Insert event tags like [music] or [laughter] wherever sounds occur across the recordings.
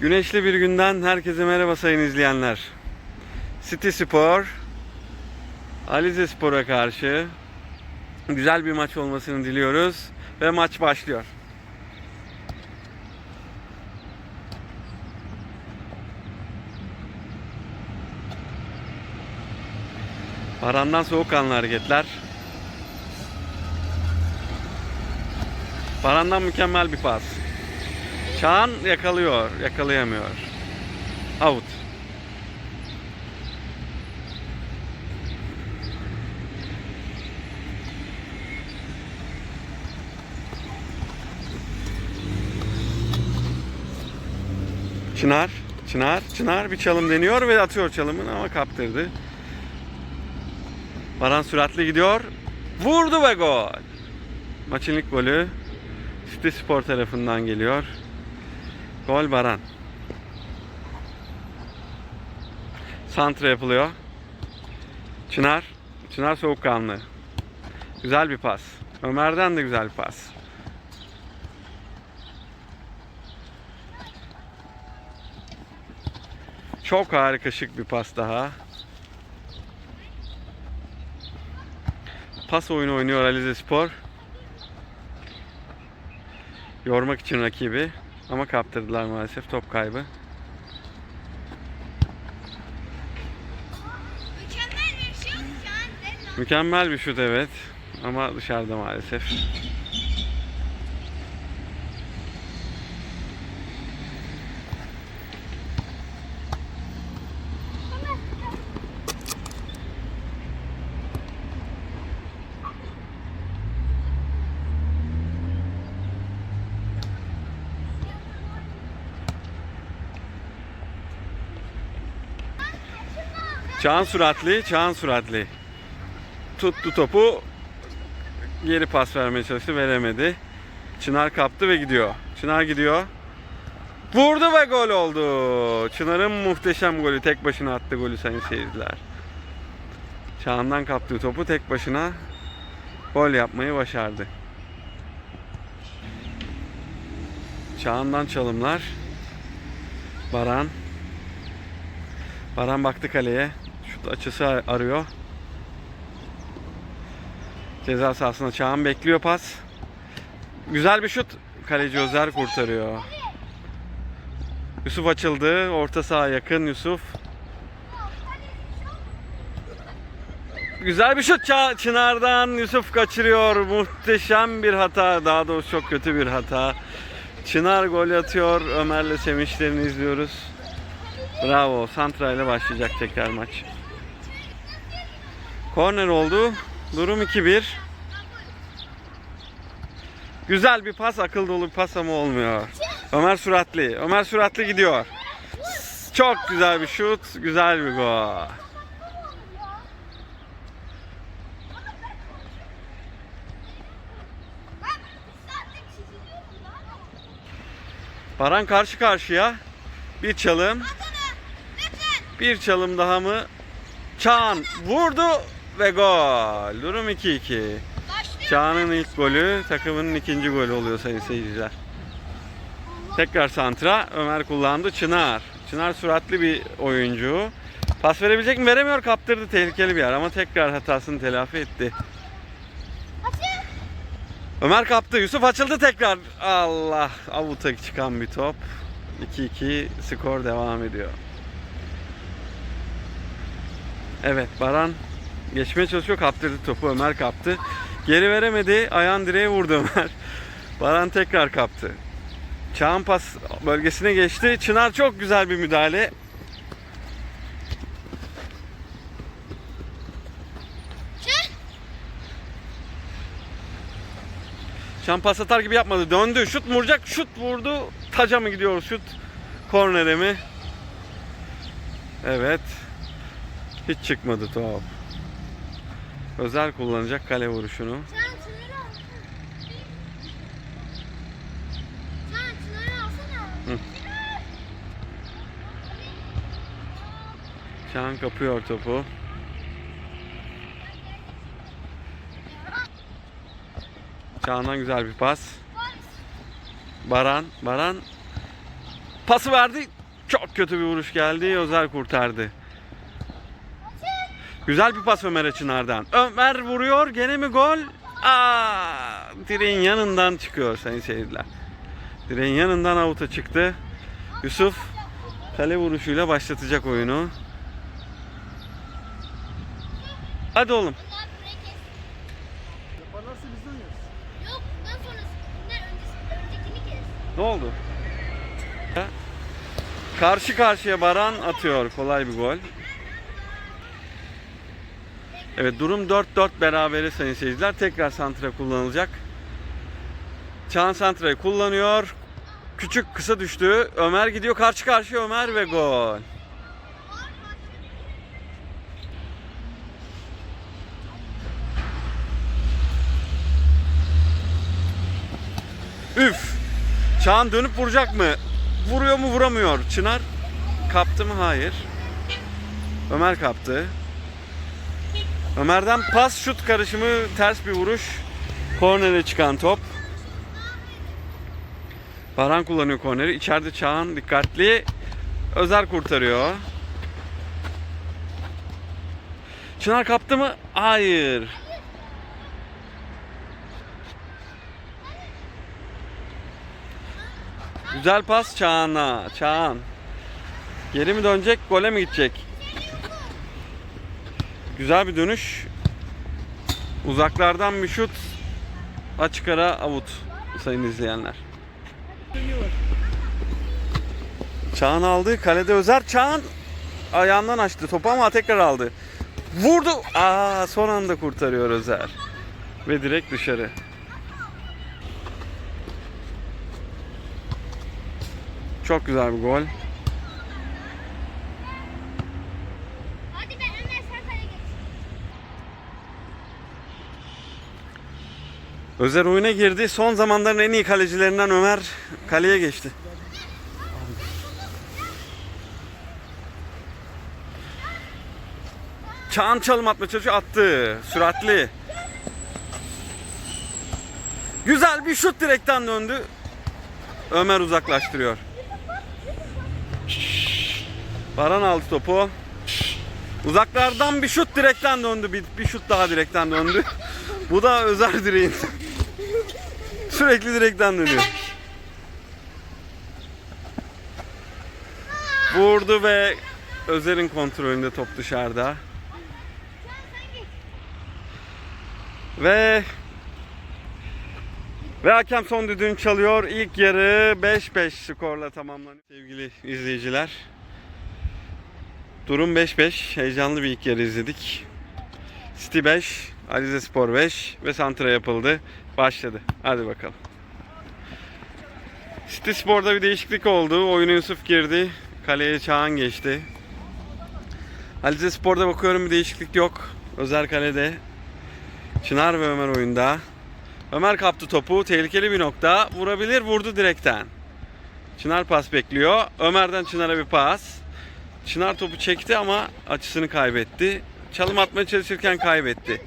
Güneşli bir günden herkese merhaba sayın izleyenler. City Spor, Alize Spor'a karşı güzel bir maç olmasını diliyoruz ve maç başlıyor. Baran'dan soğukkanlı hareketler. Baran'dan mükemmel bir pas. Çağan yakalıyor, yakalayamıyor. Out. Çınar, Çınar, Çınar bir çalım deniyor ve atıyor çalımını ama kaptırdı. Baran süratli gidiyor. Vurdu ve gol. Maçın ilk golü City Spor tarafından geliyor. Gol Baran. Santra yapılıyor. Çınar. Çınar soğukkanlı. Güzel bir pas. Ömer'den de güzel bir pas. Çok harika şık bir pas daha. Pas oyunu oynuyor Alize Spor. Yormak için rakibi. Ama kaptırdılar maalesef. Top kaybı. Mükemmel bir şut evet. Ama dışarıda maalesef. Çağan süratli, Çağan süratli. Tuttu topu. Geri pas vermeye çalıştı, veremedi. Çınar kaptı ve gidiyor. Çınar gidiyor. Vurdu ve gol oldu. Çınar'ın muhteşem golü. Tek başına attı golü sayın seyirciler. Çağan'dan kaptığı topu tek başına gol yapmayı başardı. Çağan'dan çalımlar. Baran. Baran baktı kaleye. Açısı ar- arıyor. Ceza sahasında Çağan bekliyor pas. Güzel bir şut. Kaleci Özer kurtarıyor. Yusuf açıldı. Orta saha yakın Yusuf. Güzel bir şut Çınar'dan Yusuf kaçırıyor. Muhteşem bir hata. Daha doğrusu çok kötü bir hata. Çınar gol atıyor. Ömer'le sevinçlerini izliyoruz. Bravo. Santra ile başlayacak tekrar maç. Korner oldu. Durum 2-1. Güzel bir pas, akıl dolu bir pas ama olmuyor. Ömer Süratli. Ömer Süratli gidiyor. Çok güzel bir şut, güzel bir gol. Baran karşı karşıya. Bir çalım. Bir çalım daha mı? Çağan vurdu ve gol. Durum 2-2. Başlıyor. Çağan'ın ilk golü, takımının ikinci golü oluyor sayın seyirciler. Tekrar santra, Ömer kullandı. Çınar. Çınar süratli bir oyuncu. Pas verebilecek mi? Veremiyor. Kaptırdı. Tehlikeli bir yer ama tekrar hatasını telafi etti. Ömer kaptı. Yusuf açıldı tekrar. Allah. Avuta çıkan bir top. 2-2 skor devam ediyor. Evet Baran geçmeye çalışıyor. Kaptırdı topu. Ömer kaptı. Geri veremedi. Ayağın direğe vurdu Ömer. [laughs] Baran tekrar kaptı. Çağın pas bölgesine geçti. Çınar çok güzel bir müdahale. Çık. Çağın pas atar gibi yapmadı. Döndü. Şut vuracak? Şut vurdu. Taca mı gidiyor şut? Kornere mi? Evet. Hiç çıkmadı top. Özel kullanacak kale vuruşunu. Hı. Çağan kapıyor topu. Çağan'dan güzel bir pas. Baran, Baran Pası verdi. Çok kötü bir vuruş geldi. Özer kurtardı. Güzel bir pas Ömer'e Çınar'dan. Ömer vuruyor. Gene mi gol? Aa, direğin yanından çıkıyor sayın seyirciler. Direğin yanından avuta çıktı. Yusuf kale vuruşuyla başlatacak oyunu. Hadi oğlum. Yaparlarsa biz oynarız. Yok bundan sonrası. Bunlar öncesi, öncekini kes. Ne oldu? Karşı karşıya Baran atıyor. Kolay bir gol. Evet durum 4-4 berabere sayın seyirciler. Tekrar santra kullanılacak. Çağan santrayı kullanıyor. Küçük kısa düştü. Ömer gidiyor karşı karşıya Ömer ve gol. Üf. Çağan dönüp vuracak mı? Vuruyor mu vuramıyor. Çınar kaptı mı? Hayır. Ömer kaptı. Ömer'den pas şut karışımı ters bir vuruş. Kornere çıkan top. Baran kullanıyor korneri. İçeride Çağan dikkatli. Özer kurtarıyor. Çınar kaptı mı? Hayır. Güzel pas Çağan'a. Çağan. Geri mi dönecek, gole mi gidecek? Güzel bir dönüş. Uzaklardan bir şut. Açık ara avut sayın izleyenler. Çağan aldı. Kalede Özer. Çağan ayağından açtı topu ama tekrar aldı. Vurdu. Aa, son anda kurtarıyor Özer. Ve direkt dışarı. Çok güzel bir gol. Hadi be Ömer sen kaleye geç. Özer oyuna girdi. Son zamanların en iyi kalecilerinden Ömer kaleye geçti. Çağan çalım atma çalışıyor. Attı. Süratli. Güzel bir şut direkten döndü. Ömer uzaklaştırıyor. Baran aldı topu. Uzaklardan bir şut direkten döndü. Bir, bir şut daha direkten döndü. Bu da özel direğin. Sürekli direkten dönüyor. Vurdu ve Özer'in kontrolünde top dışarıda. Ve ve hakem son düdüğünü çalıyor. İlk yarı 5-5 skorla tamamlanıyor. Sevgili izleyiciler. Durum 5-5. Heyecanlı bir ilk yarı izledik. City 5, Alize Spor 5 ve santra yapıldı. Başladı. Hadi bakalım. City Spor'da bir değişiklik oldu. Oyuna Yusuf girdi. Kaleye Çağan geçti. Alize Spor'da bakıyorum bir değişiklik yok. Özer kalede. Çınar ve Ömer oyunda. Ömer kaptı topu. Tehlikeli bir nokta. Vurabilir. Vurdu direkten. Çınar pas bekliyor. Ömer'den Çınar'a bir pas. Çınar topu çekti ama açısını kaybetti. Çalım atmaya çalışırken kaybetti.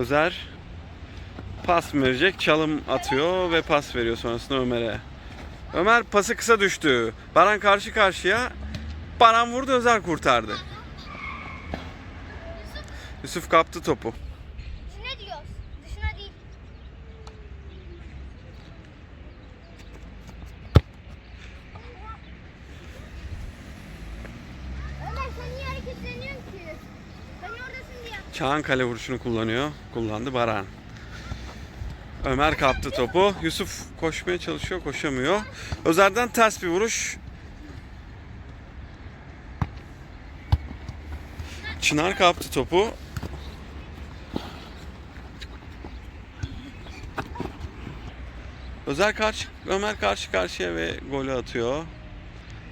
Özer pas verecek? Çalım atıyor ve pas veriyor sonrasında Ömer'e. Ömer pası kısa düştü. Baran karşı karşıya. Baran vurdu Özer kurtardı. Yusuf kaptı topu. Çağan kale vuruşunu kullanıyor. Kullandı Baran. Ömer kaptı topu. Yusuf koşmaya çalışıyor, koşamıyor. Özer'den ters bir vuruş. Çınar kaptı topu. Özer karşı, Ömer karşı karşıya ve golü atıyor.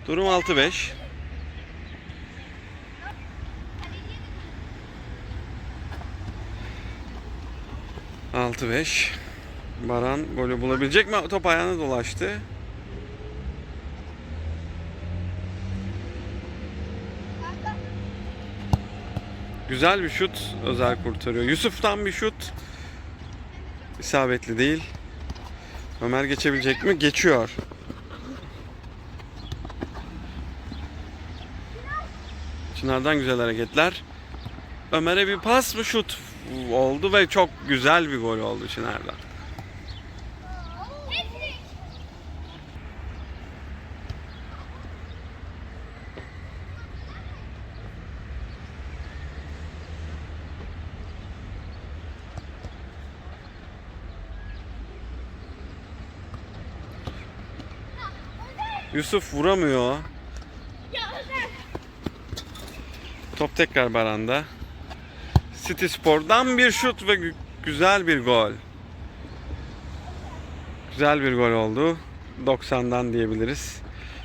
Durum 6-5. Altı beş. Baran golü bulabilecek mi? Top ayağına dolaştı. Güzel bir şut Özel kurtarıyor. Yusuf'tan bir şut. isabetli değil. Ömer geçebilecek mi? Geçiyor. Çınar'dan güzel hareketler. Ömer'e bir pas mı şut oldu ve çok güzel bir gol oldu Çınar'dan. Yusuf vuramıyor. Top tekrar Baran'da. City Spor'dan bir şut ve gü- güzel bir gol. Güzel bir gol oldu. 90'dan diyebiliriz.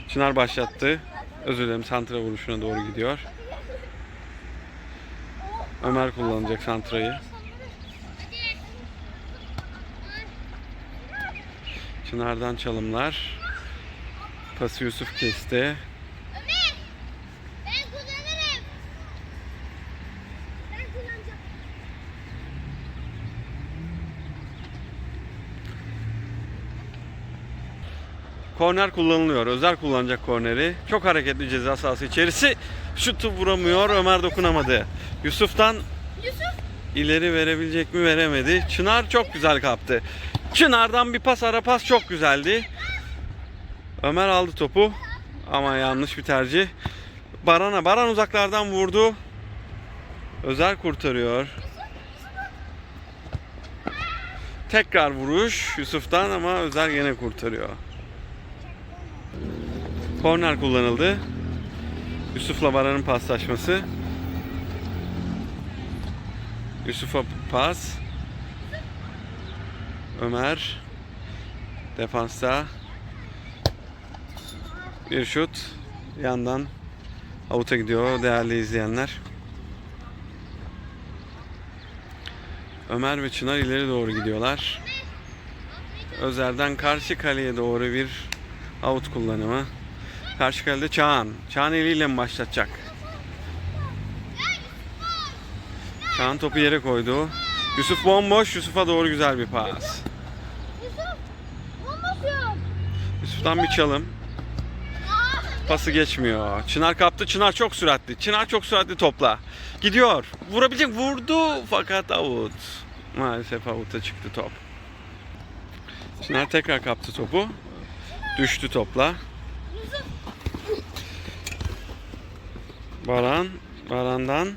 Çınar başlattı. Özür dilerim santra vuruşuna doğru gidiyor. Ömer kullanacak santrayı. Çınar'dan çalımlar. Pası Yusuf kesti. Korner kullanılıyor. Özer kullanacak korneri. Çok hareketli ceza sahası içerisi. Şutu vuramıyor. Ömer dokunamadı. Yusuf'tan Yusuf. ileri verebilecek mi veremedi. Çınar çok güzel kaptı. Çınar'dan bir pas ara pas çok güzeldi. Ömer aldı topu. Ama yanlış bir tercih. Baran'a. Baran uzaklardan vurdu. Özer kurtarıyor. Tekrar vuruş Yusuf'tan ama Özer yine kurtarıyor. Korner kullanıldı. Yusuf'la Baran'ın paslaşması. Yusuf'a pas. Ömer defansta bir şut yandan avuta gidiyor değerli izleyenler. Ömer ve Çınar ileri doğru gidiyorlar. Özer'den karşı kaleye doğru bir out kullanımı. Karşı kalede Çağan. Çağan eliyle mi başlatacak? Çağan topu yere koydu. Yusuf bomboş. Yusuf'a doğru güzel bir pas. Yusuf. Yusuf'tan bir çalım. Pası geçmiyor. Çınar kaptı. Çınar çok süratli. Çınar çok süratli topla. Gidiyor. Vurabilecek. Vurdu. Fakat out. Maalesef out'a çıktı top. Çınar tekrar kaptı topu. Düştü topla. Baran. Baran'dan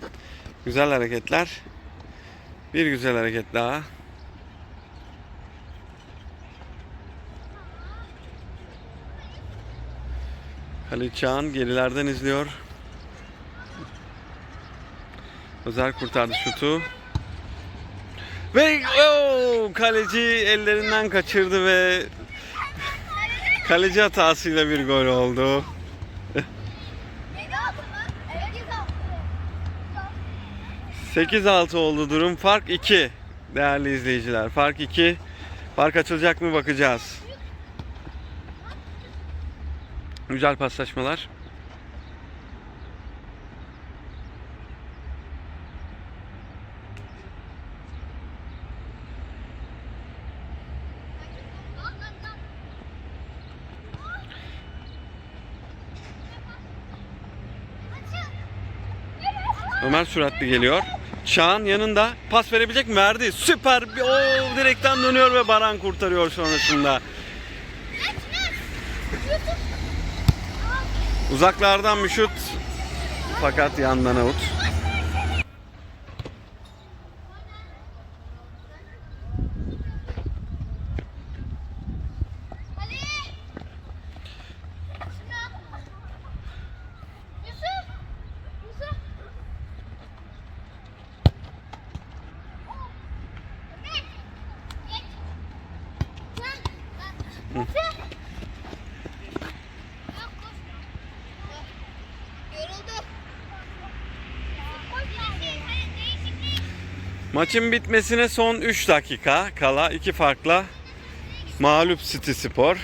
güzel hareketler. Bir güzel hareket daha. Halil Çağan gerilerden izliyor. Özer kurtardı şutu. Ve oh, kaleci ellerinden kaçırdı ve kaleci hatasıyla bir gol oldu. 8-6 oldu durum. Fark 2. Değerli izleyiciler. Fark 2. Fark açılacak mı bakacağız. Güzel paslaşmalar. Ömer süratli geliyor. Çağan yanında pas verebilecek mi? Verdi. Süper. Oo, direkten dönüyor ve Baran kurtarıyor sonrasında. Uzaklardan bir şut. Fakat yandan out. Ali. Yusuf. Yusuf. Ömer. Geç. Sen. Yusuf. Yok, koşma. Yoruldu. Değişiklik. Değişiklik. Maçın bitmesine son 3 dakika kala iki farkla mağlup City Spor.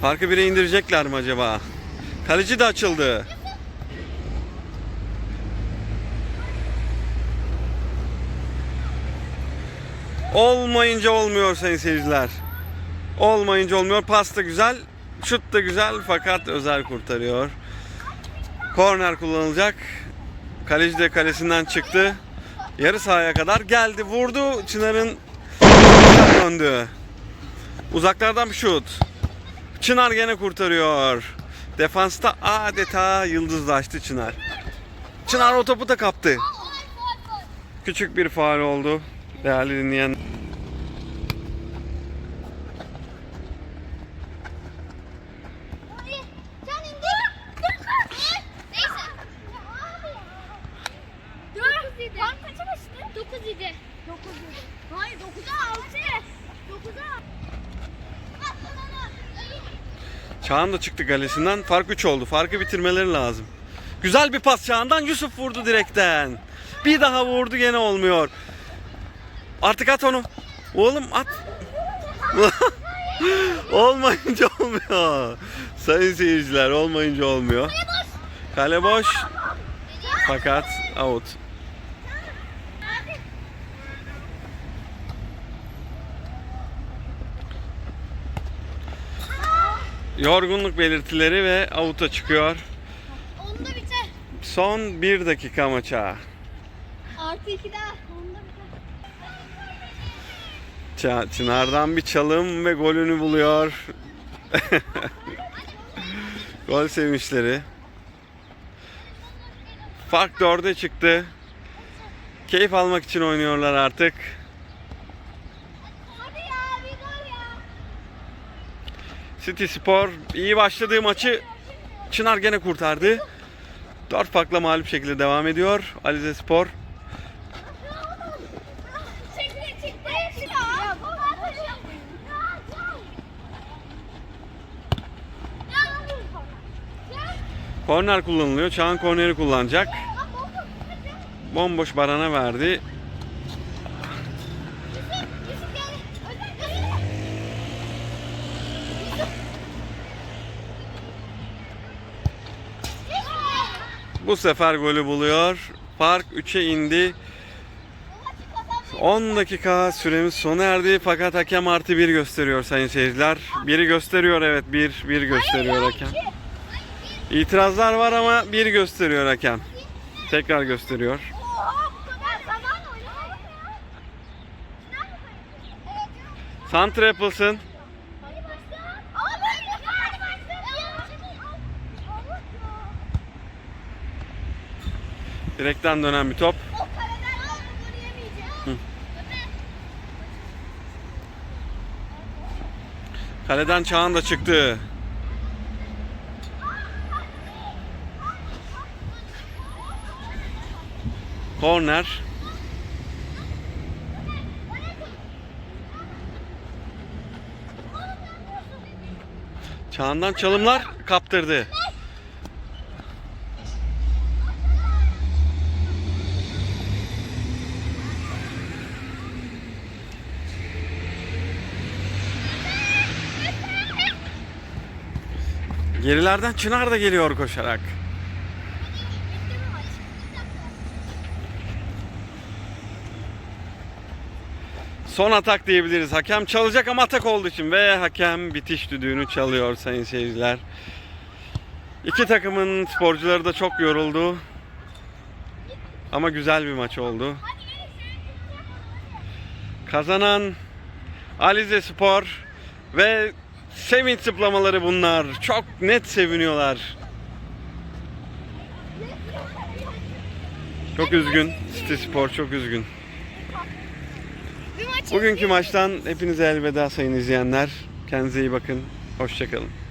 Farkı bire indirecekler mi acaba? Kaleci de açıldı. Olmayınca olmuyor sayın seyirciler. Olmayınca olmuyor. Pas da güzel. Şut da güzel fakat özel kurtarıyor. Korner kullanılacak. Kaleci de kalesinden çıktı. Yarı sahaya kadar geldi. Vurdu. Çınar'ın döndü. Uzaklardan bir şut. Çınar gene kurtarıyor. Defansta adeta yıldızlaştı Çınar. Çınar o topu da kaptı. Küçük bir faal oldu. Değerli dinleyen. 9 idi. Puan kaça kaçtı? 9 idi. 9 idi. Hayır 9'a 6. 9'a Çağan da çıktı galesinden. Fark 3 oldu. Farkı bitirmeleri lazım. Güzel bir pas Çağan'dan. Yusuf vurdu direkten. Bir daha vurdu gene olmuyor. Artık at onu. Oğlum at. [laughs] olmayınca olmuyor. Sayın seyirciler olmayınca olmuyor. Kale boş. Fakat out. Yorgunluk belirtileri ve out'a çıkıyor. Onda biter. Son 1 dakika maça. Artı iki daha. Onda biter. Çınar'dan bir çalım ve golünü buluyor. Gol sevinçleri. Fark 4'e çıktı. Keyif almak için oynuyorlar artık. Hadi ya bir gol ya. City Spor iyi başladığı maçı Çınar gene kurtardı. 4 farkla mağlup şekilde devam ediyor. Alize Spor korner kullanılıyor. Çağan korneri kullanacak. Bomboş Baran'a verdi. Bu sefer golü buluyor. Fark 3'e indi. 10 dakika süremiz sona erdi fakat hakem artı 1 gösteriyor sayın seyirciler. Biri gösteriyor evet bir, bir gösteriyor hakem. İtirazlar var ama bir gösteriyor hakem. Tekrar gösteriyor. Santra yapılsın. Hadi başla. Abi hadi başla. Direkten dönen bir top. Kaleden Çağan da çıktı. Korner. Çağan'dan çalımlar kaptırdı. Gerilerden Çınar da geliyor koşarak. Son atak diyebiliriz. Hakem çalacak ama atak olduğu için ve hakem bitiş düdüğünü çalıyor sayın seyirciler. İki takımın sporcuları da çok yoruldu. Ama güzel bir maç oldu. Kazanan Alize Spor ve sevinç zıplamaları bunlar. Çok net seviniyorlar. Çok üzgün. City Spor çok üzgün. Bugünkü maçtan hepinize elveda sayın izleyenler. Kendinize iyi bakın. Hoşçakalın.